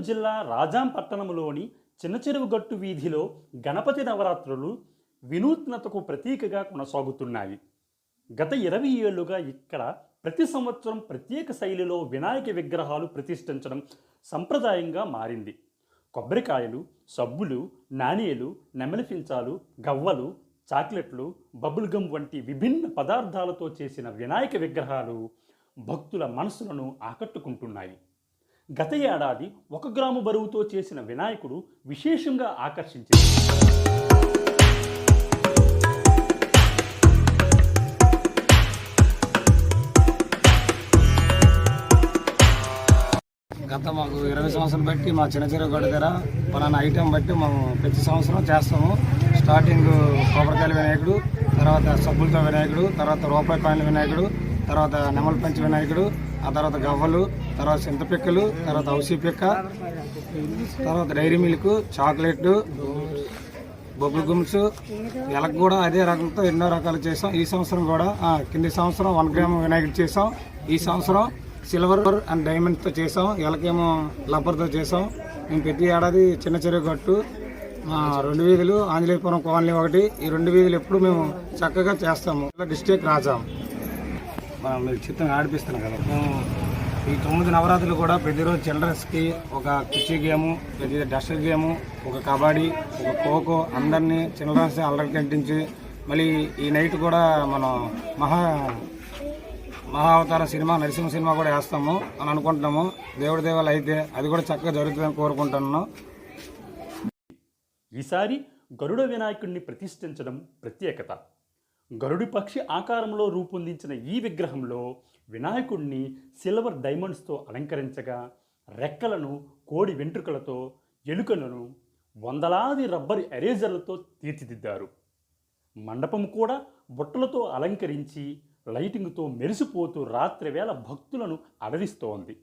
జిల్లా రాజాం పట్టణంలోని చిన్న చెరువు గట్టు వీధిలో గణపతి నవరాత్రులు వినూత్నతకు ప్రతీకగా కొనసాగుతున్నాయి. గత ఇరవై ఏళ్ళుగా ఇక్కడ ప్రతి సంవత్సరం ప్రత్యేక శైలిలో వినాయక విగ్రహాలు ప్రతిష్ఠించడం సంప్రదాయంగా మారింది. కొబ్బరికాయలు సబ్బులు నాణేలు నెమలిపించాలు గవ్వలు చాక్లెట్లు బబుల్ గమ్ వంటి విభిన్న పదార్థాలతో చేసిన వినాయక విగ్రహాలు భక్తుల మనసులను ఆకట్టుకుంటున్నాయి. గత ఏడాది ఒక గ్రాము బరువుతో చేసిన వినాయకుడు విశేషంగా ఆకర్షించింది. గత మాకు ఇరవై సంవత్సరాలు బట్టి మా చిన్న చెరువు గడ్డ దగ్గర పలానా ఐటెం బట్టి మేము ప్రతి సంవత్సరం చేస్తాము. స్టార్టింగ్ కొబ్బరికాయల వినాయకుడు తర్వాత సబ్బులతో వినాయకుడు తర్వాత రూపాయి కాయిన్ల వినాయకుడు తర్వాత నెమల పంచి వినాయకుడు ఆ తర్వాత గవ్వలు తర్వాత చింతపిక్కలు తర్వాత ఔసి పిక్క తర్వాత Dairy Milk chocolate bubble gums. ఎలకు కూడా అదే రకంతో ఎన్నో రకాలు చేసాం ఈ సంవత్సరం కూడా కింది సంవత్సరం వన్ గ్రామ్ వినాయకుడు చేసాం ఈ సంవత్సరం సిల్వర్ అండ్ డైమండ్తో చేసాం ఎలకేమో లబ్బర్తో చేసాం మేము ప్రతి ఏడాది చిన్న చెరువు గట్టు మా రెండు వీధులు ఆంజనేయపురం కాలనీ ఒకటి. ఈ రెండు వీధులు ఎప్పుడు మేము చక్కగా చేస్తాము. డిస్ట్రిక్ట్ రాజాం. మనం మీరు చిత్రం ఆడిపిస్తున్నాం కదా. ఈ తొమ్మిది నవరాత్రులు కూడా ప్రతిరోజు చిల్డ్రన్స్కి ఒక కుర్చీ గేము లేదా డస్టర్ గేము ఒక కబడ్డీ ఒక ఖోఖో అందరినీ చిల్డ్రన్స్ అల్లరి కట్టించి మళ్ళీ ఈ నైట్ కూడా మనం మహా మహా సినిమా నరసింహ సినిమా కూడా వేస్తాము అని అనుకుంటున్నాము. దేవుడి దేవాలు అయితే అది కూడా చక్కగా జరుగుతుందని కోరుకుంటున్నాను. ఈసారి గరుడ వినాయకుడిని ప్రతిష్ఠించడం ప్రత్యేకత. గరుడి పక్షి ఆకారంలో రూపొందించిన ఈ విగ్రహంలో వినాయకుడిని సిల్వర్ డైమండ్స్తో అలంకరించగా రెక్కలను కోడి వెంట్రుకలతో ఎలుకలను వందలాది రబ్బరి ఎరేజర్లతో తీర్చిదిద్దారు. మండపం కూడా బుట్టలతో అలంకరించి లైటింగ్తో మెరిసిపోతూ రాత్రివేళ భక్తులను అలరిస్తోంది.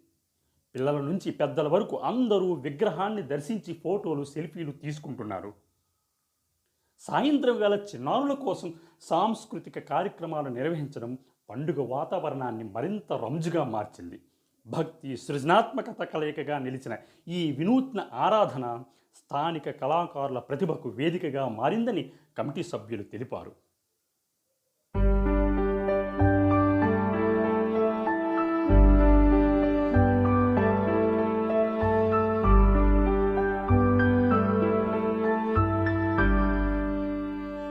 పిల్లల నుంచి పెద్దల వరకు అందరూ విగ్రహాన్ని దర్శించి ఫోటోలు సెల్ఫీలు తీసుకుంటున్నారు. సాయంత్రం వేళ చిన్నారుల కోసం సాంస్కృతిక కార్యక్రమాలు నిర్వహించడం పండుగ వాతావరణాన్ని మరింత రంజుగా మార్చింది. భక్తి సృజనాత్మకత కలయికగా నిలిచిన ఈ వినూత్న ఆరాధన స్థానిక కళాకారుల ప్రతిభకు వేదికగా మారిందని కమిటీ సభ్యులు తెలిపారు.